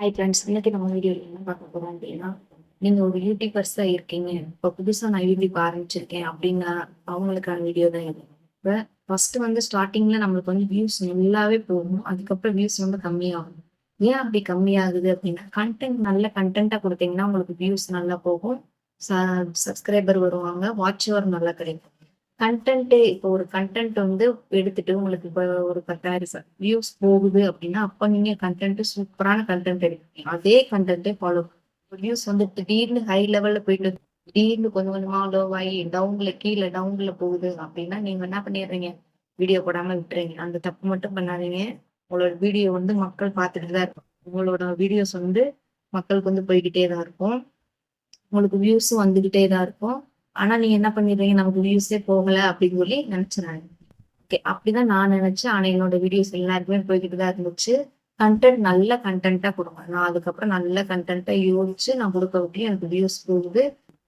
Hi friends இன்னைக்கு நம்ம வீடியோவில் என்ன பார்க்க போகிறோம் அப்படின்னா நீங்கள் ஒரு யூடியூபர்ஸாக இருக்கீங்க. இப்போ புதுசாக நான் யூடியூப் ஆரம்பிச்சிருக்கேன் அப்படின்னா அவங்களுக்கான வீடியோ தான் இது. இப்போ ஃபஸ்ட்டு வந்து ஸ்டார்டிங்கில் நம்மளுக்கு வந்து வியூஸ் நல்லாவே போகும். அதுக்கப்புறம் வியூஸ் ரொம்ப கம்மியாகும். ஏன் அப்படி கம்மியாகுது அப்படின்னா கண்டென்ட் நல்ல கண்டென்ட்டாக கொடுத்தீங்கன்னா உங்களுக்கு வியூஸ் நல்லா போகும். சப்ஸ்கிரைபர் வருவாங்க. வாட்ச் ஹவர் நல்லா கிடைக்கும். கண்டென்ட்டு இப்போ ஒரு கண்டென்ட் வந்து எடுத்துட்டு உங்களுக்கு இப்போ ஒரு பத்தாயிரம் வியூஸ் போகுது அப்படின்னா அப்போ நீங்க கண்டென்ட்டு சூப்பரான கண்டென்ட் எடுப்பீங்க. அதே கண்டென்ட்டே ஃபாலோ வியூஸ் வந்து திடீர்னு ஹை லெவல்ல போயிட்டு திடீர்னு கொஞ்சம் கொஞ்சமா லோவாகி ஆகி டவுன்ல கீழே டவுன்ல போகுது அப்படின்னா நீங்க என்ன பண்ணிடுறீங்க? வீடியோ போடாம விட்டுறீங்க. அந்த தப்பு மட்டும் பண்ணாதீங்க. உங்களோட வீடியோ வந்து மக்கள் பார்த்துட்டு தான் இருக்கும் உங்களோட வீடியோஸ் வந்து மக்களுக்கு வந்து போய்கிட்டே தான் இருக்கும். உங்களுக்கு வியூஸும் வந்துகிட்டே தான் இருக்கும். ஆனா நீங்க என்ன பண்ணிடுறீங்க? நமக்கு வியூஸே போகல அப்படின்னு சொல்லி நினைச்சுறாங்க. ஓகே அப்படிதான் நான் நினைச்சேன். ஆனா என்னோட வீடியோஸ் எல்லாருக்குமே போய்கிட்டு தான் இருந்துச்சு. கண்டென்ட் நல்ல கண்டென்ட்டா கொடுங்க. நான் அதுக்கப்புறம் நல்ல கண்டென்ட்டா யோசிச்சு நான் கொடுக்க விட்டு எனக்கு வியூஸ் போகுது.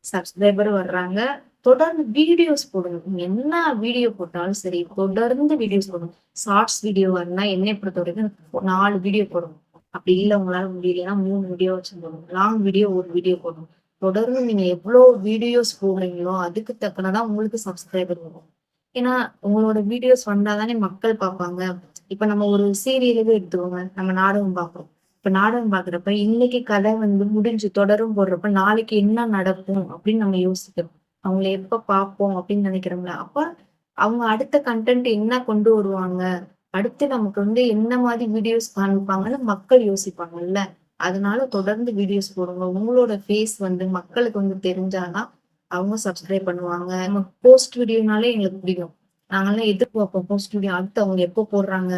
சப்ஸ்கிரைபர் வர்றாங்க. தொடர்ந்து வீடியோஸ் போடுங்க. நீங்க என்ன வீடியோ போட்டாலும் சரி தொடர்ந்து வீடியோஸ் போடுங்க. ஷார்ட்ஸ் வீடியோ வரனா என்னை பொறுத்த வரைக்கும் நாலு வீடியோ போடணும். அப்படி இல்லை உங்களால முடியலன்னா மூணு வீடியோ வச்சு போடணும் லாங் வீடியோ ஒரு வீடியோ போடணும். தொடர்ந்து நீங்க எவ்வளோ வீடியோஸ் போடுறீங்களோ அதுக்கு தக்கனதான் உங்களுக்கு சப்ஸ்கிரைபர் வரும். ஏன்னா உங்களோட வீடியோஸ் வந்தாதானே மக்கள் பார்ப்பாங்க. இப்ப நம்ம ஒரு சீரியலவே எடுத்துக்கோங்க. நம்ம நாடகம் பார்ப்போம். இப்ப நாடகம் பாக்குறப்ப இன்னைக்கு கதை வந்து முடிஞ்சு தொடரும் போடுறப்ப நாளைக்கு என்ன நடக்கும் அப்படின்னு நம்ம யோசிக்கிறோம். அவங்கள எப்ப பார்ப்போம் அப்படின்னு நினைக்கிறோம்ல. அப்ப அவங்க அடுத்த கண்டென்ட் என்ன கொண்டு வருவாங்க? அடுத்து நமக்கு வந்து என்ன மாதிரி வீடியோஸ் காமிப்பாங்கன்னு மக்கள் யோசிப்பாங்கல்ல. அதனால தொடர்ந்து வீடியோஸ் போடுங்க. உங்களோட ஃபேஸ் வந்து மக்களுக்கு வந்து தெரிஞ்சாதான் அவங்க சப்ஸ்கிரைப் பண்ணுவாங்க. நம்ம போஸ்ட் வீடியோனாலே எங்களுக்கு பிடிக்கும் நாங்கெல்லாம் எதிர்பார்ப்போம். போஸ்ட் வீடியோ அடுத்து அவங்க எப்போ போடுறாங்க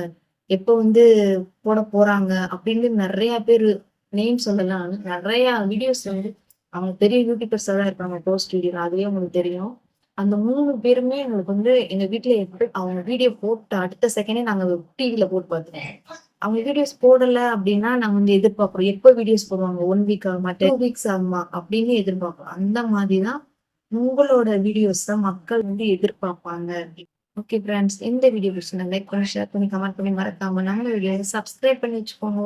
எப்போ வந்து போட போறாங்க அப்படின்னு நிறைய பேர் நேம் சொல்லலாம். நிறைய வீடியோஸ் வந்து அவங்க பெரிய யூடியூபர்ஸ் தான் இருப்பாங்க போஸ்ட் வீடியோ அதுவே உங்களுக்கு தெரியும். அந்த மூணு பேருமே எங்களுக்கு வந்து எங்க வீட்டுல எப்படி அவங்க வீடியோ போட்டு அடுத்த செகண்டே நாங்க டிவில போட்டு பார்த்துருவோம். அவங்க வீடியோஸ் போடல அப்படின்னா நாங்க வந்து எதிர்பார்க்கிறோம். எப்போ வீடியோஸ் போடுவாங்க? ஒன் வீக் ஆகுமா டூ வீக்ஸ் ஆகுமா? அப்படின்னு எதிர்பார்க்கிறோம். அந்த மாதிரிதான் உங்களோட வீடியோஸ் தான் மக்கள் வந்து எதிர்பார்ப்பாங்க. ஓகே ஃப்ரெண்ட்ஸ் இந்த வீடியோ பிடிச்சிருந்தா லைக் பண்ணி ஷேர் பண்ணி கமெண்ட் பண்ணி மறக்காம நம்ம வீடியோ சப்ஸ்கிரைப் பண்ணி வச்சுக்கோங்க.